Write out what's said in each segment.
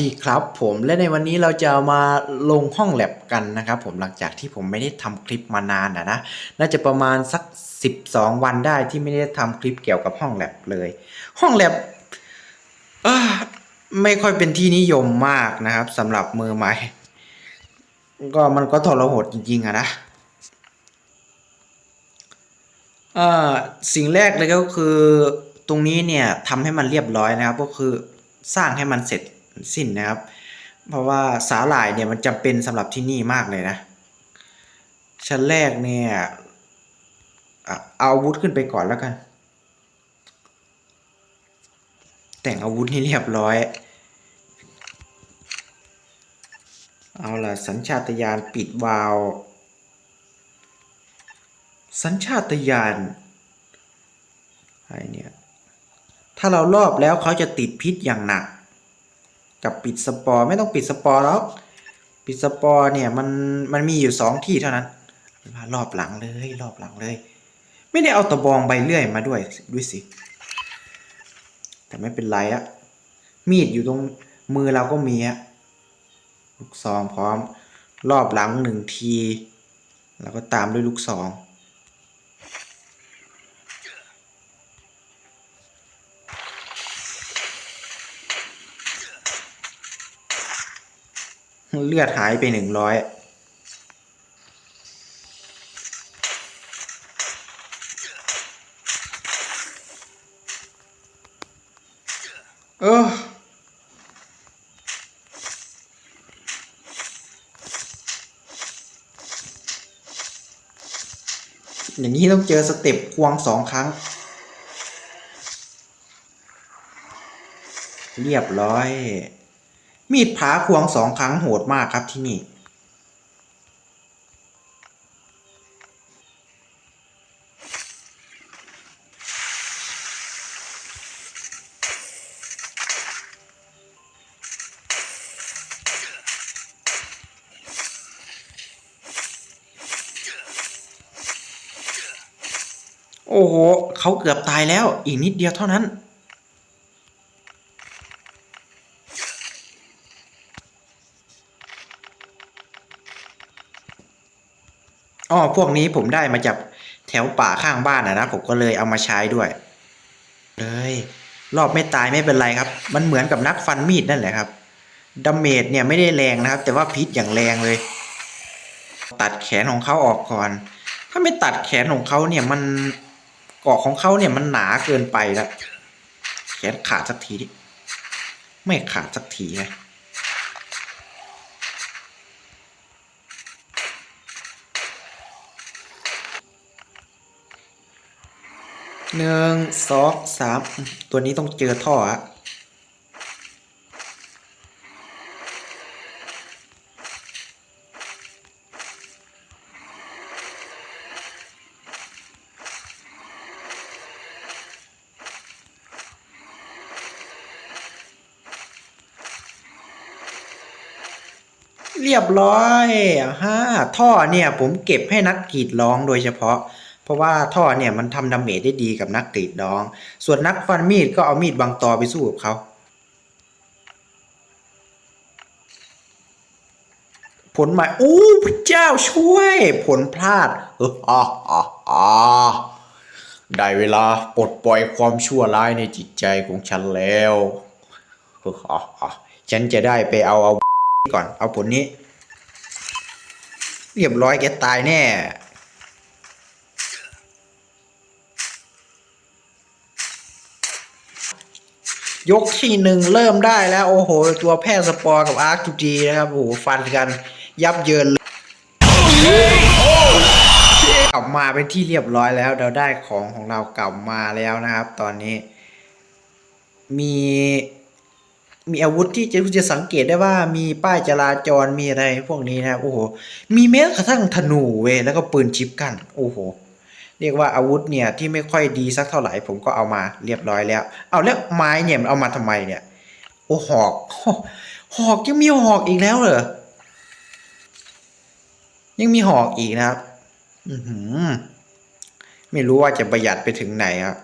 ดีครับผมและในวันนี้เราจะมาลงห้องแลบกันนะครับผมหลังจากที่ผมไม่ได้ทำคลิปมานานนะนะน่าจะประมาณสัก 12 วันได้ที่ไม่ได้ทำคลิปเกี่ยวกับห้องแลบเลย ห้องแลบไม่ค่อยเป็นที่นิยมมากนะครับสำหรับมือใหม่ก็มันก็ทรหดจริงๆอะนะสิ่งแรกเลยก็คือตรงนี้เนี่ยทำให้มันเรียบร้อยนะครับ ก็คือสร้างให้มันเสร็จ สิ้นนะครับ เพราะว่าสาหร่ายเนี่ยมันจำเป็นสำหรับที่นี่มากเลยนะ ชั้นแรกเนี่ยเอาอาวุธขึ้นไปก่อนแล้วกัน แต่งอาวุธให้เรียบร้อย เอาล่ะสัญชาตญาณปิดวาล์วสัญชาตญาณอะไรเนี่ย ถ้าเรารอบแล้วเขาจะติดพิษอย่างหนัก กับปิดสปอร์ไม่ต้องปิดสปอร์แล้วปิดสปอร์เนี่ยมันมันมีอยู่สองที่เท่านั้นเอาเป็นว่ารอบหลังเลยรอบหลังเลย ไม่ได้เอาตะบองใบเลื่อยมาด้วยด้วยสิ แต่ไม่เป็นไรอะมีดอยู่ตรงมือเราก็มีอะลูกซองพร้อม รอบหลังหนึ่งที แล้วก็ตามด้วยลูกซอง เลือดหายไปหนึ่งร้อยเอออย่างนี้ต้องเจอสเต็ปควงสองครั้ง เรียบร้อย มีดผาควงสองครั้งโหดมากครับที่นี่ โอ้โห เขาเกือบตายแล้วอีกนิดเดียวเท่านั้น พวกนี้ผมได้มาจากแถวป่าข้างบ้านนะนะผมก็เลยเอามาใช้ด้วย เลย รอบไม่ตายไม่เป็นไรครับ มันเหมือนกับนักฟันมีดนั่นแหละครับดาเมจเนี่ยไม่ได้แรงนะครับ แต่ว่าพิษอย่างแรงเลย ตัดแขนของเขาออกก่อน ถ้าไม่ตัดแขนของเขาเนี่ยมันเกาะของเขาเนี่ยมันหนาเกินไปแล้วแขนขาดสักทีดิไม่ขาดสักทีไง หนึ่งสองสามตัวนี้ต้องเจอท่ออะเรียบร้อยฮ่าท่อเนี่ยผมเก็บให้นักกรีดร้องโดยเฉพาะ เพราะว่าท่อเนี่ยมันทำดาเมจได้ดีกับนักกรีดร้อง ส่วนนักฟันมีดก็เอามีดบางตอไปสู้กับเขาผลหมายอู้พระเจ้าช่วย ผลพลาดเอออ่าอ่าอ่าได้เวลาปลดปล่อยความชั่วร้ายในจิตใจของฉันแล้วเอออ่าอ่าฉันจะได้ไปเอาเอาก่อน เอาผลนี้ เรียบร้อยแกตายแน่ ยกที่หนึ่งเริ่มได้แล้วโอ้โห ตัวแพทย์สปอร์กับอาร์คจีนะครับโอ้โหฟันกันยับเยินเลยกลับมาเป็นที่เรียบร้อยแล้ว เราได้ของของเรากลับมาแล้วนะครับ ตอนนี้ มีมีอาวุธที่จะจะสังเกตได้ว่ามีป้ายจราจรมีอะไรพวกนี้นะ โอ้โห มีแม้กระทั่งธนูเว้แล้วก็ปืนชิปกัน โอ้โห เรียกว่าอาวุธเนี่ยที่ไม่ค่อยดีสักเท่าไหร่ผมก็เอามาเรียบร้อยแล้ว เอาแล้วไม้เนี่ยมันเอามาทำไมเนี่ย โอ้หอก หอกยังมีหอกอีกแล้วเหรอ ยังมีหอกอีกนะครับ อือหือ ไม่รู้ว่าจะประหยัดไปถึงไหนครับ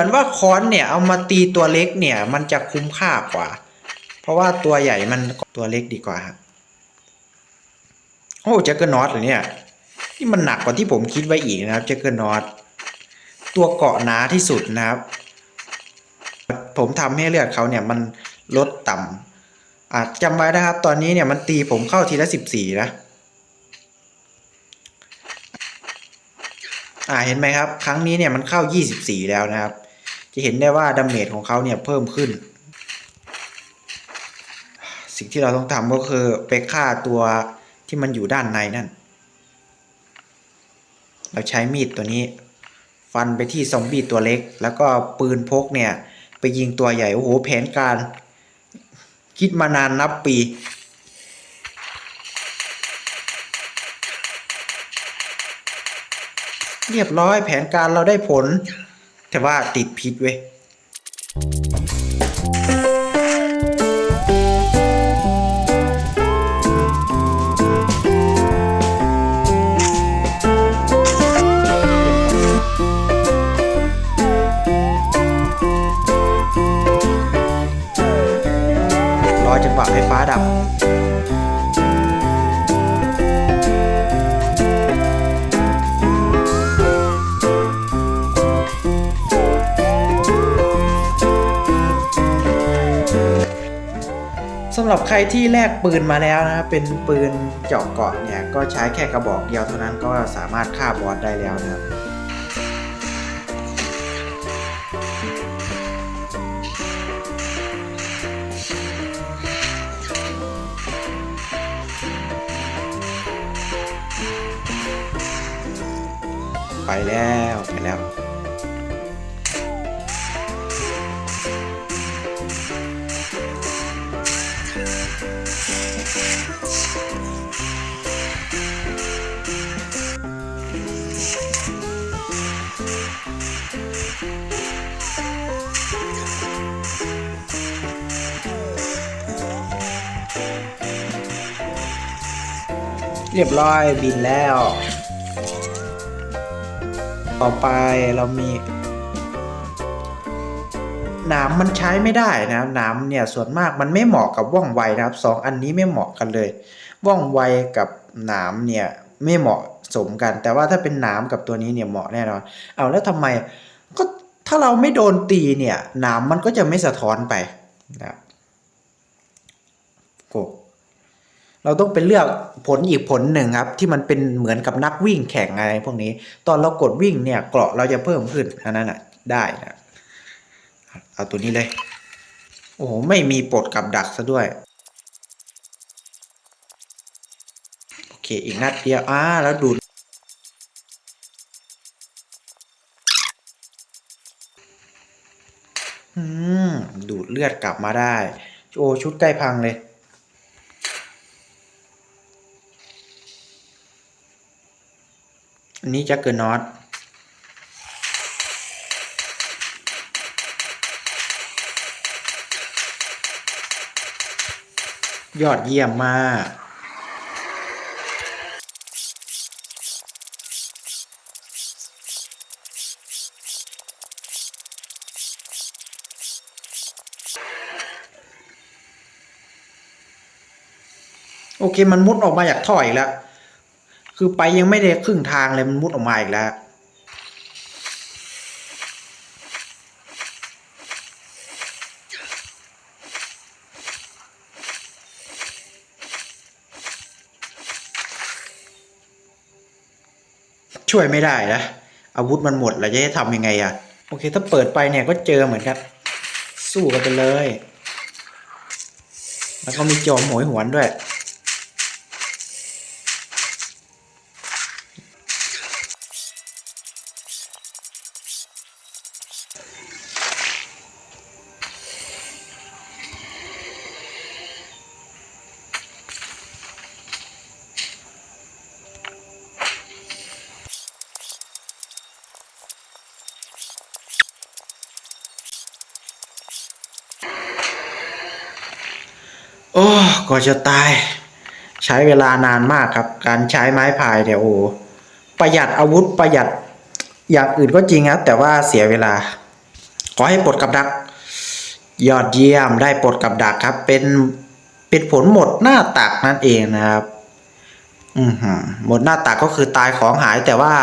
มือนว่าค้อนเนี่ย เอามาตีตัวเล็กเนี่ย มันจะคุ้มค่ากว่า เพราะว่าตัวใหญ่มันตัวเล็กดีกว่าครับโอ้แจ็คเกอร์นอตเหรอเนี่ยนี่มันหนักกว่าที่ผมคิดไว้อีกนะครับแจ็คเกอร์นอตตัวเกาะหนาที่สุดนะครับ ผมทำให้เลือดเขาเนี่ยมันลดต่ำอะจำไว้นะครับ ตอนนี้เนี่ยมันตีผมเข้าทีละสิบสี่นะอ่าเห็นไหมครับ ครั้งนี้เนี่ยมันเข้า24แล้วนะครับ จะเห็นได้ว่าดาเมจของเขาเนี่ยเพิ่มขึ้น สิ่งที่เราต้องทำก็คือไปฆ่าตัวที่มันอยู่ด้านในนั่น เราใช้มีดตัวนี้ ฟันไปที่ซอมบี้ตัวเล็ก แล้วก็ปืนพกเนี่ย ไปยิงตัวใหญ่ โอ้โหแผนการ คิดมานานนับปีเรียบร้อยแผนการเราได้ผล แต่ว่าติดพิษเว้ยรอจังหวะไฟฟ้าดับำหรับใครที่แลกปืนมาแล้วนะครับเป็นปืนเจาะเกาะเนี่ยก็ใช้แค่กระบอกเดียวเท่านั้นก็สามารถฆ่าบอสได้แล้วนะครับไปแล้ว ไปแล้ว เรียบร้อยบินแล้ว ต่อไปเรามีหนามมันใช้ไม่ได้นะครับหนามเนี่ยส่วนมากมันไม่เหมาะกับว่องไวนะครับสองอันนี้ไม่เหมาะกันเลย ว่องไวกับหนามเนี่ยไม่เหมาะสมกัน แต่ว่าถ้าเป็นหนามกับตัวนี้เนี่ยเหมาะแน่นอนเอาแล้วทำไมก็ถ้าเราไม่โดนตีเนี่ยหนามมันก็จะไม่สะท้อนไปนะครับโอ้ เราต้องไปเลือกผลอีกผลหนึ่งครับ ที่มันเป็นเหมือนกับนักวิ่งแข่งอะไรพวกนี้ ตอนเรากดวิ่งเนี่ยเกราะเราจะเพิ่มขึ้นอันนั้นอะได้นะเอาตัวนี้เลย โอ้ไม่มีปลดกับดักซะด้วยโอเคอีกนัดเดียวอ่าแล้วดูดอืมดูดเลือดกลับมาได้ โอ้ชุดใกล้พังเลย อันนี้จะเกินน็อตยอดเยี่ยมมากโอเค มันมุดออกมาจากท่ออีกแล้ว คือไปยังไม่ได้ครึ่งทางเลยมันมุดออกมาอีกแล้วช่วยไม่ได้นะอาวุธมันหมดแล้วจะให้ทำยังไงอะโอเค ถ้าเปิดไปเนี่ยก็เจอเหมือนกัน สู้กันไปเลย แล้วก็มีจอมโหยหวนด้วย ก็จะตาย ใช้เวลานานมากครับ การใช้ไม้พายเนี่ยโอ้ประหยัดอาวุธประหยัดอย่างอื่นก็จริงครับแต่ว่าเสียเวลา ขอให้ปลดกับดัก ยอดเยี่ยมได้ปลดกับดักครับ เป็นเป็นผลหมดหน้าตักนั่นเองนะครับ อือหือหมดหน้าตักก็คือตายของหายแต่ว่า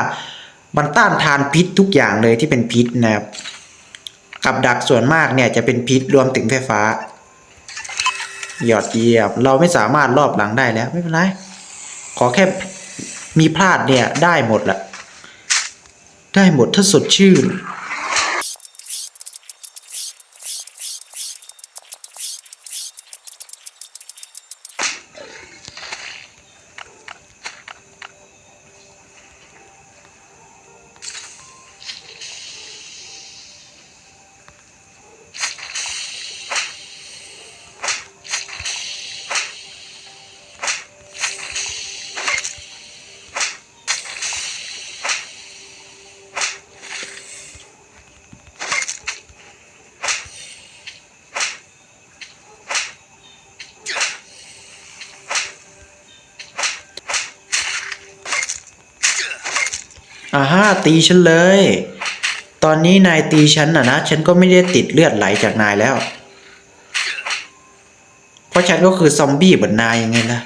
มันต้านทานพิษทุกอย่างเลยที่เป็นพิษนะครับ กับดักส่วนมากเนี่ยจะเป็นพิษรวมถึงไฟฟ้า ยอดเยี่ยมเราไม่สามารถรอบหลังได้แล้วไม่เป็นไร ขอแค่มีพลาดเนี่ยได้หมดแหละ ได้หมดถ้าสดชื่น อาฮะตีฉันเลย ตอนนี้นายตีฉันน่ะนะ ฉันก็ไม่ได้ติดเลือดไหลจากนายแล้ว เพราะฉันก็คือซอมบี้เหมือนนายยังไงล่ะ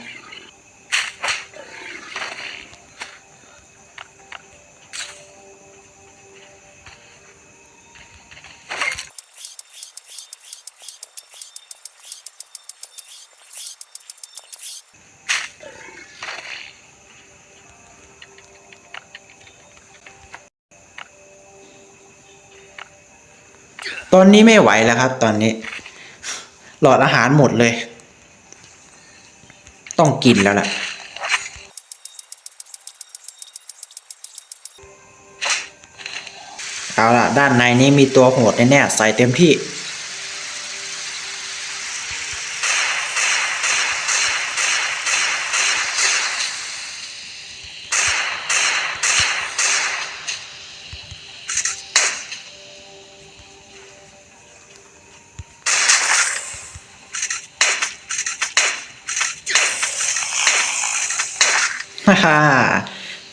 ตอนนี้ไม่ไหวแล้วครับ ตอนนี้ หลอดอาหารหมดเลย ต้องกินแล้วล่ะ เอาล่ะ ด้านในนี้มีตัวโหดแน่ๆใส่เต็มที่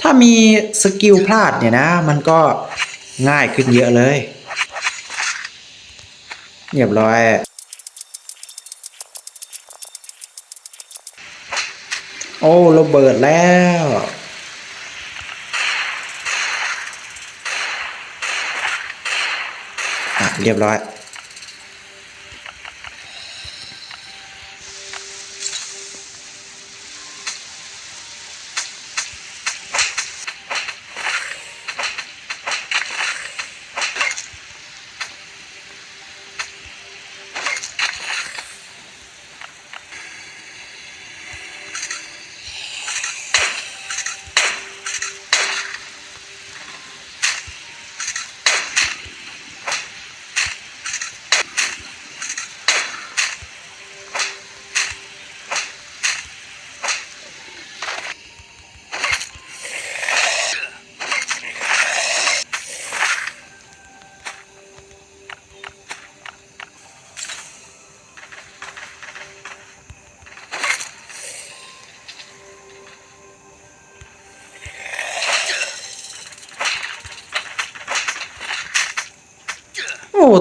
ถ้ามีสกิลพลาดเนี่ยนะ มันก็ง่ายขึ้นเยอะเลย เรียบร้อยโอ้ระเบิดแล้ว อะ เรียบร้อย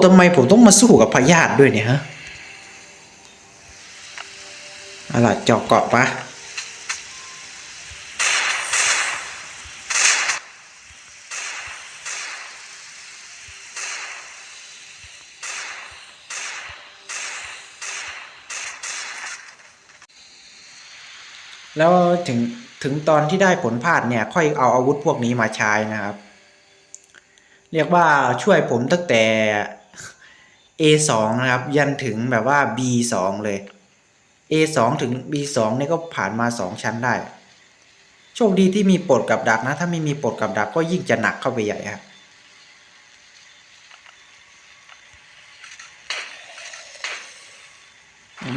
ทำไมผมต้องมาสู้กับพยาธิด้วยเนี่ยฮะเอาล่ะเจาะเกาะปะแล้วถึงถึงตอนที่ได้ผลพลาดเนี่ย ค่อยเอาอาวุธพวกนี้มาใช้นะครับ เรียกว่าช่วยผมตั้งแต่ A2 นะครับ ยันถึงแบบว่า B2 เลย A2 ถึง B2 เนี่ยก็ผ่านมา 2 ชั้นได้ โชคดีที่มีปลดกับดักนะ ถ้าไม่มีปลดกับดักก็ยิ่งจะหนักเข้าไปใหญ่ครับ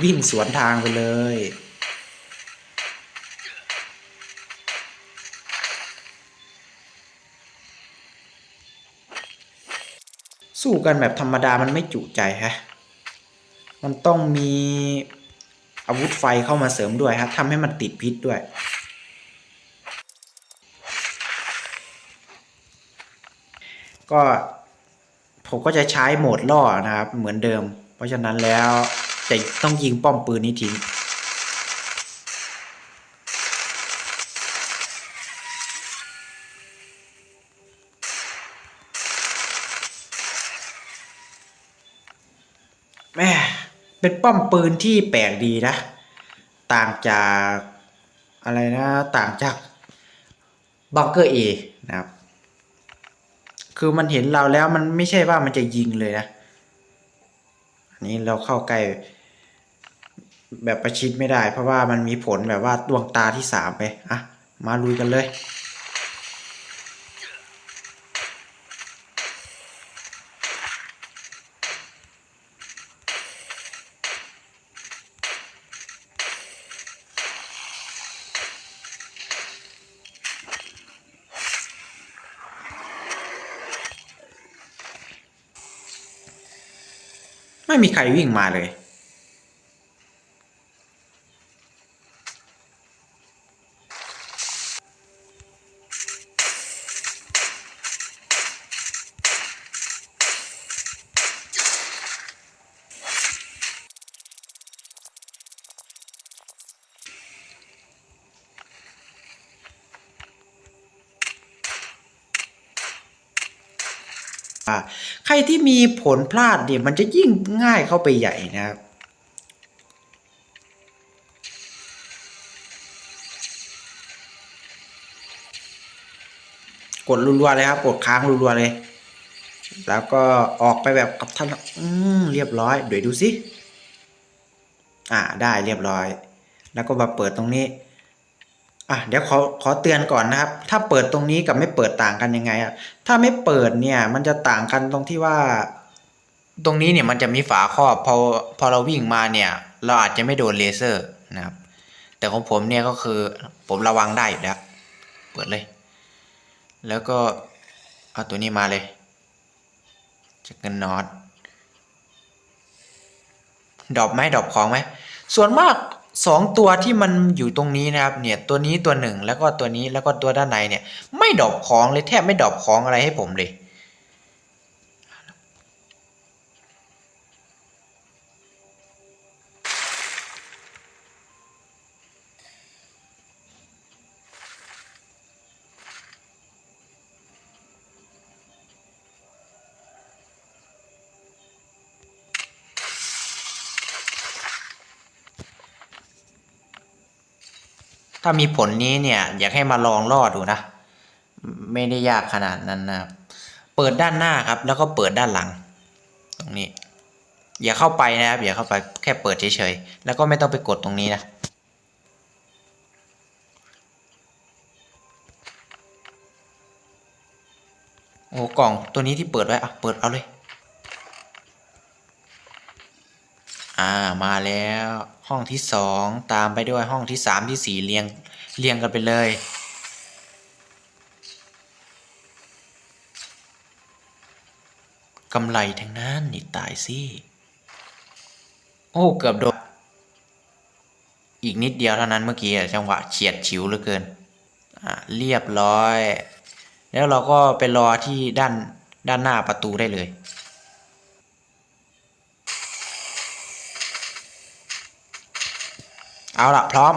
วิ่งสวนทางไปเลย สู้กันแบบธรรมดามันไม่จุใจฮะ มันต้องมีอาวุธไฟเข้ามาเสริมด้วยฮะทำให้มันติดพิษด้วย ก็ผมก็จะใช้โหมดล่อนะครับ เหมือนเดิม เพราะฉะนั้นแล้วจะต้องยิงป้อมปืนนี้ทิ้ง เป็นป้อมปืนที่แปลกดีนะ ต่างจากอะไรนะต่างจากบังเกอร์เอนะครับ คือมันเห็นเราแล้วมันไม่ใช่ว่ามันจะยิงเลยนะ อันนี้เราเข้าใกล้แบบประชิดไม่ได้ เพราะว่ามันมีผลแบบว่าดวงตาที่สามไป อะ มาลุยกันเลย ไม่มีใครวิ่งมาเลย ใครที่มีผลพลาดเนี่ยมันจะยิ่งง่ายเข้าไปใหญ่นะครับกดรัวๆเลยครับ กดค้างรัวๆเลย แล้วก็ออกไปแบบกับท่านอืมเรียบร้อยเดี๋ยวดูสิ อ่าได้เรียบร้อย แล้วก็มาเปิดตรงนี้ อะเดี๋ยวขอขอเตือนก่อนนะครับ ถ้าเปิดตรงนี้กับไม่เปิดต่างกันยังไงอะถ้าไม่เปิดเนี่ยมันจะต่างกันตรงที่ว่า ตรงนี้เนี่ยมันจะมีฝาครอบพอพอเราวิ่งมาเนี่ย เราอาจจะไม่โดนเลเซอร์นะครับ แต่ของผมเนี่ยก็คือผมระวังได้อยู่แล้วเปิดเลย แล้วก็เอาตัวนี้มาเลยจะกันน็อตดรอปไหมดรอปของไหมส่วนมาก สองตัวที่มันอยู่ตรงนี้นะครับเนี่ยตัวนี้ตัวหนึ่งแล้วก็ตัวนี้แล้วก็ตัวด้านในเนี่ยไม่ดรอปของเลยแทบไม่ดรอปของอะไรให้ผมเลย ถ้ามีผลนี้เนี่ย อยากให้มาลองลอดดูนะ ไม่ได้ยากขนาดนั้นนะเปิดด้านหน้าครับ แล้วก็เปิดด้านหลัง ตรงนี้ อย่าเข้าไปนะครับ อย่าเข้าไปแค่เปิดเฉยๆ แล้วก็ไม่ต้องไปกดตรงนี้นะโอ้กล่องตัวนี้ที่เปิดไว้อะเปิดเอาเลย อ่ามาแล้ว ห้องที่สองตามไปด้วยห้องที่สามที่สี่เรียงเรียงกันไปเลย กำไรทั้งนั้นนี่ตายสิโอ้เกือบโดนอีกนิดเดียวเท่านั้นเมื่อกี้จังหวะเฉียดฉิวเหลือเกินอ่าเรียบร้อย แล้วเราก็ไปรอที่ด้านด้านหน้าประตูได้เลย เอาละพร้อม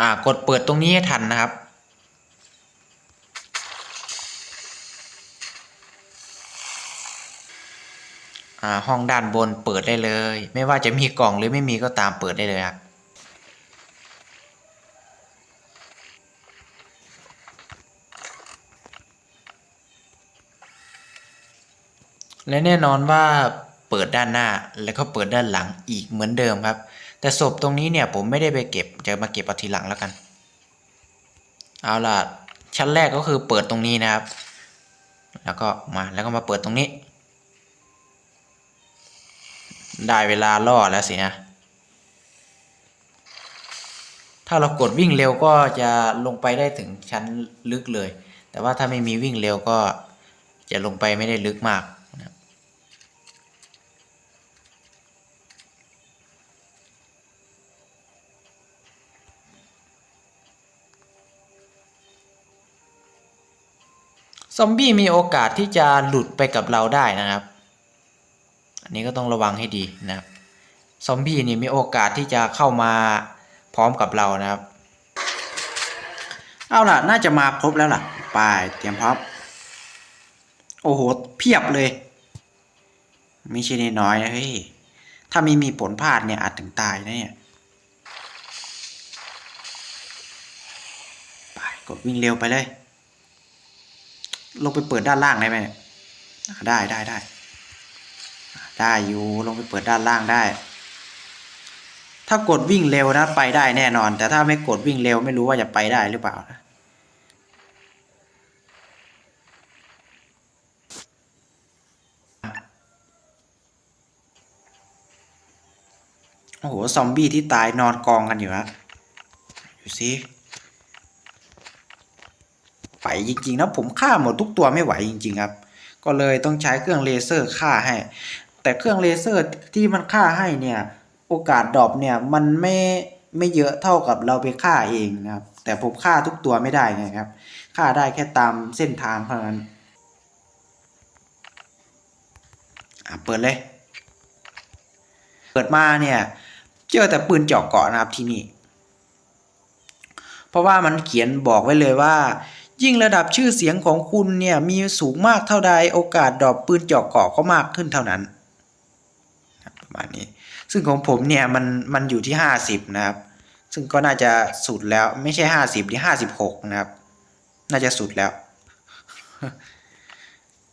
อ่ากดเปิดตรงนี้ให้ทันนะครับ อ่าห้องด้านบนเปิดได้เลย ไม่ว่าจะมีกล่องหรือไม่มีก็ตามเปิดได้เลยครับและแน่นอนว่า เปิดด้านหน้าแล้วก็เปิดด้านหลังอีกเหมือนเดิมครับ แต่ศพตรงนี้เนี่ยผมไม่ได้ไปเก็บจะมาเก็บเอาทีหลังแล้วกัน เอาล่ะชั้นแรกก็คือเปิดตรงนี้นะครับ แล้วก็มาแล้วก็มาเปิดตรงนี้ ได้เวลาล่อแล้วสินะ ถ้าเรากดวิ่งเร็วก็จะลงไปได้ถึงชั้นลึกเลย แต่ว่าถ้าไม่มีวิ่งเร็วก็จะลงไปไม่ได้ลึกมาก ซอมบี้มีโอกาสที่จะหลุดไปกับเราได้นะครับ อันนี้ก็ต้องระวังให้ดีนะครับ ซอมบี้นี่มีโอกาสที่จะเข้ามาพร้อมกับเรานะครับ เอาล่ะ น่าจะมาครบแล้วล่ะ ไปเตรียมพร้อม โอ้โห เพียบเลยไม่ใช่น้อยนะเฮ้ย ถ้าไม่มีผลพลาดเนี่ยอาจถึงตายนะเนี่ย ไปกดวิ่งเร็วไปเลย ลงไปเปิดด้านล่างได้ไหมได้ได้ได้ ได้อยู่ลงไปเปิดด้านล่างได้ ถ้ากดวิ่งเร็วนะไปได้แน่นอน แต่ถ้าไม่กดวิ่งเร็วไม่รู้ว่าจะไปได้หรือเปล่านะโอ้โห ซอมบี้ที่ตายนอนกองกันอยู่ฮะดูสิ ไปจริงๆนะผมฆ่าหมดทุกตัวไม่ไหวจริง ๆ ครับ ก็เลยต้องใช้เครื่องเลเซอร์ฆ่าให้ แต่เครื่องเลเซอร์ที่มันฆ่าให้เนี่ยโอกาสดรอปเนี่ยมันไม่ไม่เยอะเท่ากับเราไปฆ่าเองนะครับแต่ผมฆ่าทุกตัวไม่ได้ไงครับฆ่าได้แค่ตามเส้นทางเท่านั้นอะเปิดเลย เปิดมาเนี่ยเจอแต่ปืนเจาะเกาะนะครับที่นี่ เพราะว่ามันเขียนบอกไว้เลยว่า ยิ่งระดับชื่อเสียงของคุณเนี่ยมีสูงมากเท่าใดโอกาสดรอปปืนเจาะเกาะก็มากขึ้นเท่านั้นประมาณนี้ ซึ่งของผมเนี่ยมันมันอยู่ที่ห้าสิบนะครับ ซึ่งก็น่าจะสุดแล้วไม่ใช่ห้าสิบที่ห้าสิบหกนะครับ น่าจะสุดแล้ว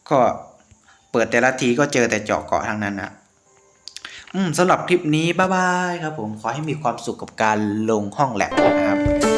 ก็เปิดแต่ละทีก็เจอแต่เจาะเกาะทั้งนั้นนะอืมสำหรับคลิปนี้บ๊ายบายครับผมขอให้มีความสุขกับการลงห้องแลบนะครับ